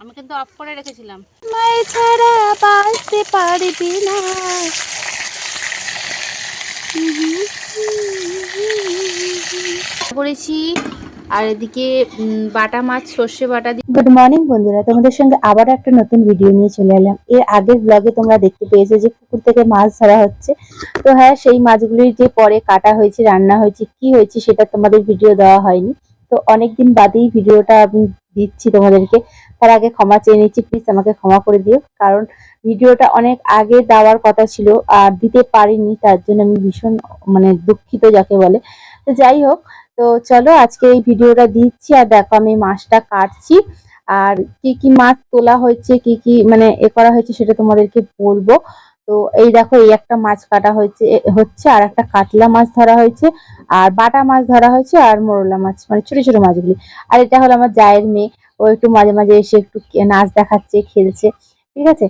আমি কিন্তু অফ করে রেখেছিলাম। মাই ছাড়া বাঁচতে পারবি না। করেছি আর এদিকে বাটা মাছ সর্ষে বাটা দিয়ে গুড মর্নিং বন্ধুরা। তোমাদের সঙ্গে আবার একটা নতুন ভিডিও নিয়ে চলে এলাম। এর আগের ব্লগে তোমরা দেখতে পেয়েছ যে পুকুর থেকে মাছ ধরা হচ্ছে। তো হ্যাঁ সেই মাছগুলির যে পরে কাটা হয়েছে রান্না হয়েছে কি হয়েছে সেটা তোমাদের ভিডিও দেওয়া হয়নি। তো অনেকদিন বাদেই ভিডিওটা আমি দিচ্ছি তোমাদেরকে। তার আগে ক্ষমা চেয়ে নিচ্ছি প্লিজ আমাকে ক্ষমা করে দিও। কারণ ভিডিওটা অনেক আগে দেওয়ার কথা ছিল, আর দিতে পারিনি, তার জন্য আমি ভীষণ মানে দুঃখিত যাকে বলে। তো যাই হোক, তো চলো আজকে এই ভিডিওটা দিচ্ছি, আর দেখো আমি মাছটা কাটছি। আর কি কি মাছ তোলা হয়েছে, কি কি মানে এ করা হয়েছে সেটা তোমাদেরকে বলব। তো এই দেখো, এই একটা মাছ কাটা হয়েছে, হচ্ছে, আর একটা কাতলা মাছ ধরা হয়েছে, আর বাটা মাছ ধরা হয়েছে, আর মোরলা মাছ মানে ছোট ছোট মাছগুলি। আর এটা হলো আমার জায়ের মেয়ে। ও একটু মাঝে মাঝে এসে একটু নাচ দেখাচ্ছে, খেলছে, ঠিক আছে?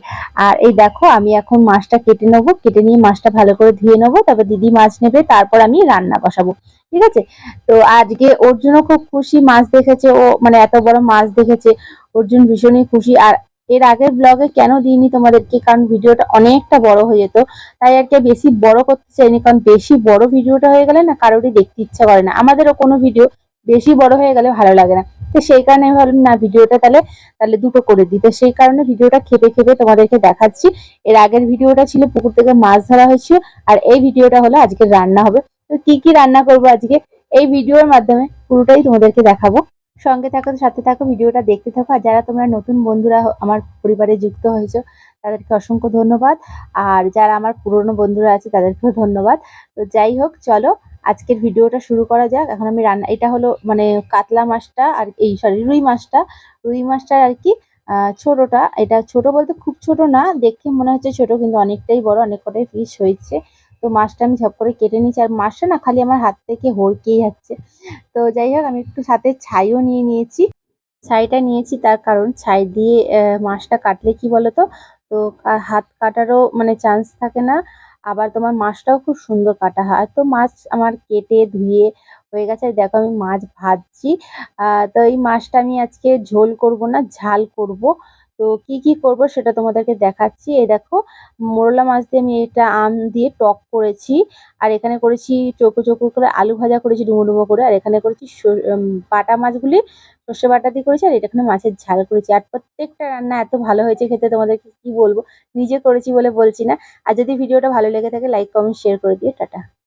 আর এই দেখো, আমি এখন মাছটা কেটে নেব, কেটে নিয়ে মাছটা ভালো করে ধুয়ে নেব, তারপর দিদি মাছ নেবে, তারপর আমি রান্না বসাবো, ঠিক আছে? তো আজকে ওর জন্য খুব খুশি মাছ দেখেছে, ও মানে এত বড় মাছ দেখেছে ওর জন্য ভীষণই খুশি। আর এর আগের ব্লগে কেন দিইনি তোমাদেরকে? কারণ ভিডিওটা অনেকটা বড় হয়ে যেত, তাই আর কি বেশি বড় করতে চাইনি, কারণ বেশি বড় ভিডিওটা হয়ে গেলে না কারোরই দেখতে ইচ্ছা করে না। আমাদেরও কোনো ভিডিও বেশি বড় হয়ে গেলে ভালো লাগে না। তো সেই কারণে আমি ভাবলাম, না, ভিডিওটা তাহলে তাহলে দুটো করে দিই। তো সেই কারণে ভিডিওটা খেপে খেপে তোমাদেরকে দেখাচ্ছি। এর আগের ভিডিওটা ছিল পুকুর থেকে মাছ ধরা হয়েছিল, আর এই ভিডিওটা হলো আজকে রান্না হবে। তো কি কি রান্না করব আজকে? এই ভিডিওর মাধ্যমে পুরোটাই তোমাদেরকে দেখাবো। সঙ্গে থাকো, সাথে থাকো, ভিডিওটা দেখতে থাকো। আর যারা তোমরা নতুন বন্ধুরা, আমার পরিবারে যুক্ত হয়েছো তাদেরকে অসংখ্য ধন্যবাদ। আর যারা আমার পুরনো বন্ধুরা আছে, তাদেরকেও ধন্যবাদ। তো যাই হোক, চলো আজকের ভিডিওটা শুরু করা যাক। এখন আমি রান্না, এটা হলো মানে কাতলা মাছটা আর এই সরি রুই মাছটা। রুই মাছটার আর কি ছোটটা। এটা ছোট বলতে খুব ছোট না, দেখে মনে হচ্ছে ছোট কিন্তু অনেকটাই বড়, অনেক কটাই পিস হয়েছে। তো মাছটা আমি ঝপ করে কেটে নিয়েছি। আর মাছটা না খালি আমার হাত থেকে হড়কেই যাচ্ছে। তো যাই হোক, আমি একটু সাথে ছাইও নিয়ে নিয়েছি। ছাইটা নিয়েছি তার কারণ, ছাই দিয়ে মাছটা কাটলে কি বলতো তো হাত কাটারও মানে চান্স থাকে না। আবার তোমার মাছটাও খুব সুন্দর কাটা হয়। তো মাছ আমার কেটে ধুয়ে হয়ে গেছে। দেখো আমি মাছ ভাজছি। তো এই মাছটা আমি আজকে ঝোল করব না, ঝাল করব। তো কি কি করব সেটা তোমাদেরকে দেখাচ্ছি। এই দেখো, মোরলা মাছ দিয়ে আমি এটা আম দিয়ে টক করেছি, আর এখানে করেছি চৌকো চৌকো করে আলু ভাজা করেছি, ডুমো ডুমো করে, আর এখানে করেছি বাটা মাছগুলি, সর্ষে বাটা দিয়ে করেছি, আর এটা এখানে মাছের ঝাল করেছি। আর প্রত্যেকটা রান্না এত ভালো হয়েছে খেতে, তোমাদেরকে কি বলব? নিজে করেছি বলে বলছি না। আর যদি ভিডিওটা ভালো লেগে থাকে লাইক কমেন্ট শেয়ার করে দিও। টাটা।